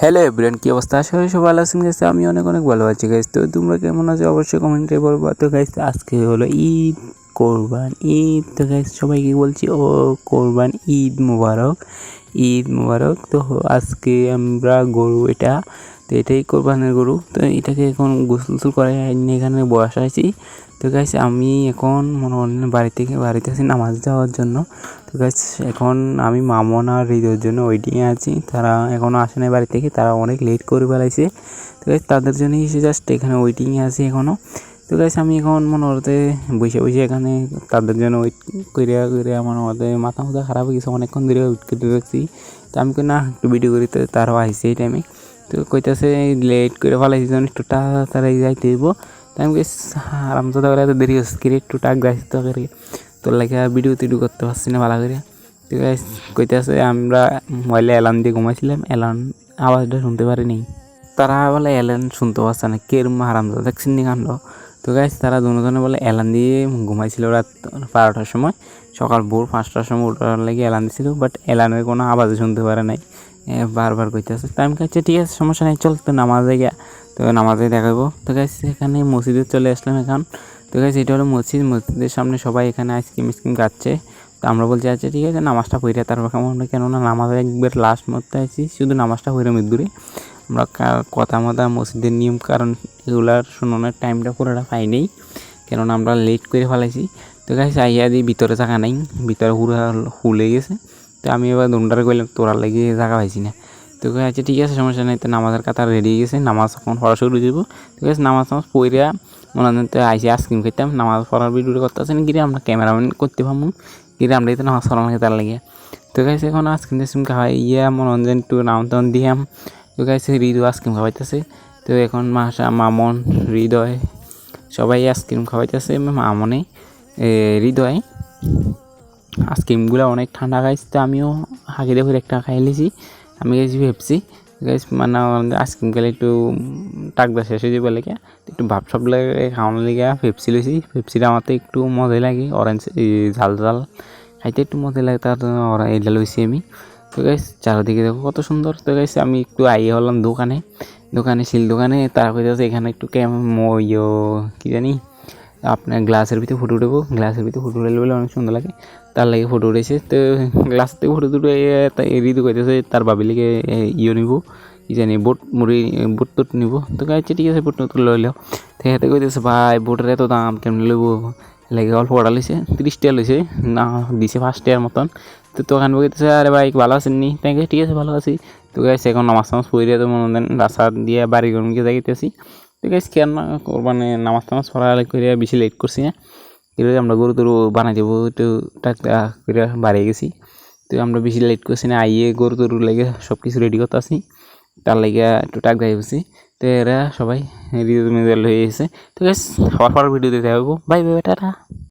Hello everyone কী অবস্থা? আশা করি ভালো আছেন গেছে আমি অনেক অনেক ভালো আছি গাইস তো তোমরা কেমন আছো? অবশ্যই কমেন্টে বলব। তো গাইস আজকে হলো ঈদ। কোরবান ঈদ। তো গাইস সবাইকে বলছি, ও কোরবান ঈদ মুবারক ঈদ মুবারক। তো আজকে আমরা গরু এটা, তো এটাই কোরবানের গরু। তো এটাকে এখন গোসল টুসল করে এখানে বসা আছি। তো গাইস আমি এখন মনে বাড়ি থেকে, বাড়িতে আছি নামাজ যাওয়ার জন্য। তো গাইস এখন আমি মামন আর হৃদয়ের জন্য ওয়েটিংয়ে আছি। তারা এখনও আসে নাই বাড়ি থেকে, তারা অনেক লেট করে বেড়াইছে তো গাইস তাদের জন্যই এসে জাস্ট এখানে ওয়েটিংয়ে আছি এখনও তো গাইস আমি এখন মনে হতে বসে বসে এখানে তাদের জন্য ওয়েট করিয়া করিয়া মনে হতে মাথা মাথা খারাপ হয়ে গেছে, অনেকক্ষণ ধরে ওয়েট করতে রাখছি তো আমি না, একটু ভিডিও করি, তো তারাও আইসে এই টাইমে তো কইতাছে লেট করে ফেলাইছি যখন একটু তাড়াতাড়ি যাইতে হইব। তাই আমি কইস আরামদাদা করে এত দেরি হচ্ছে কিরে, একটু টাক গাইছি তো করে তোর লাগে ভিডিও টিডিও করতে পারছি না ভালো করে। তো গাইস কইতাছে, আমরা মোবাইলে অ্যালার্ম দিয়ে ঘুমাইছিলাম অ্যালার্ম আওয়াজটা শুনতে পারিনি। তারা বলে অ্যালার্ম শুনতে পারছে না, কেরম হারামদাদা দেখছেন নি কাণ্ড তো গাইস তারা দুজনে বলে অ্যালার্ম দিয়ে ঘুমাইছিল রাত বারোটার সময়। সকাল ভোর পাঁচটার সময় ওঠার লাগে অ্যালার্ম দিছিল বাট অ্যালার্মের কোনো আওয়াজ শুনতে পারে নাই। বারবার কইতেছে। তো আমি কাছে ঠিক আছে, সমস্যা নেই, চল তো নামাজে গিয়া, তো নামাজে দেখাবো তো গাইস এখানে মসজিদে চলে আসলাম এখন। তো গাইস এটা হলো মসজিদ। মসজিদের সামনে সবাই এখানে আইসক্রিম আইসক্রিম খাচ্ছে। তো আমরা বলছি আচ্ছা ঠিক আছে, নামাজটা পড়ে, তারপর কেমন কেননা নামাজে একবার লাস্ট মধ্যে আছি শুধু নামাজটা পড়ে মৃত্যুরে আমরা কথা মতো মসজিদের নিয়ম কারণ এগুলার শোনানোর টাইমটা পুরোটা পাই নেই কেননা আমরা লেট করে ফেলাইছি। তো গাইস আইয়া দিই ভিতরে জায়গা নাই। ভিতরে হুড়া হুলে গেছে। তো আমি এবার দুন্ডারে কইলাম, তোরার লেগে জায়গা পাইছি না। তো আচ্ছা ঠিক আছে, সমস্যা নেই। তো নামাজের কাতার রেডি গেছে। নামাজ এখন পড়া শুরু দিব ঠিক আছে নামাজ নামাজ পড়িয়া মনে হয় তো আইসি আইসক্রিম খেতাম নামাজ পড়ার ভিডিওটা করতে আসেন গিয়ে আমরা ক্যামেরাম্যান করতে পারব গিয়ে আমরা তো নামাজ পড়ানো তার লাগে। তো গাইছে এখন আইসক্রিম টাইসক্রিম খাওয়াই ইয়া মনোরঞ্জন একটু নাম টাম দিয়াম। তো গাইছে হৃদয় আইসক্রিম খাওয়াইতেছে। তো এখন মাসা মামন, হৃদয়, সবাই আইসক্রিম খাওয়াইতেছে মামনে। হৃদয়, আইসক্রিমগুলো অনেক ঠান্ডা খাইছে তো আমিও হাঁকি দেখে একটা খাই লিছি। আমি গেছি ভেবছি গাইস মানে আইসক্রিম খেলে একটু টাকদা শেষ হয়ে যাবে লেগে। একটু ভাব সব লাগে খাওয়ানোর লেগে পেপসি লইছি। পেপসিটা আমার তো একটু মজাই লাগে অরেঞ্জ ঝাল ঝাল। খাইতে একটু মজাই লাগে, তার এইটা লইছি আমি। তো গাইস চারিদিকে দেখো কত সুন্দর। তো গাইস আমি একটু আইয়ে হলাম দোকানে। দোকানে, শিল দোকানে, তারা কইতেছে এখানে একটু ক্যাম ইয়ো কী জানি, আপনার গ্লাসের ভিতরে ফটো উঠবো। গ্লাসের ভিতরে ফটো উঠলে বলে অনেক সুন্দর লাগে। তার লাগে ফটো উঠেছে। তো গ্লাস থেকে ফটো দুটো ঋতু কইতেছে, তার বাবি লেগে ইয়ে নিব। কি জানি, বোট মুড়ি, বোট টোট নিব। তো গাইছে ঠিক আছে, বোট তুলে লইলেও তো হাতে কইতেছে, ভাই, বোটের এত দাম, কেমনি লইব? লাগে অল্প কটা লইছে, তিরিশ টাকা লইছে। না, দিছে ফার্স্ট টাকার মতন। তো তোখান কইতেছে আরে ভাই, ভালো আছেন নি? তাই ঠিক আছে, ভালো আছি। তো গাইছে এখন নামাজ টামাজ পড়িয়ে তো মনে দেন রাস্তা দিয়ে বাড়ি গরমকে যাইতেছি। তো গাইস কেন মানে নামাজ টামাজ পড়া করে বেশি লেট করছি না। কিন্তু আমরা গরু তরু বানাই দেবো, একটু টাকা করে বাড়িয়ে গেছি। তো আমরা বেশি লেট করছি না, আইয়ে গরু টরু লেগে সব কিছু রেডি করতে আসি তার লেগে একটু টাক দেয় বসি তো এরা সবাই রিজু হয়ে গেছে। তো গাইস হওয়ার পর ভিডিও দিতে হবে বাই বাই টাটা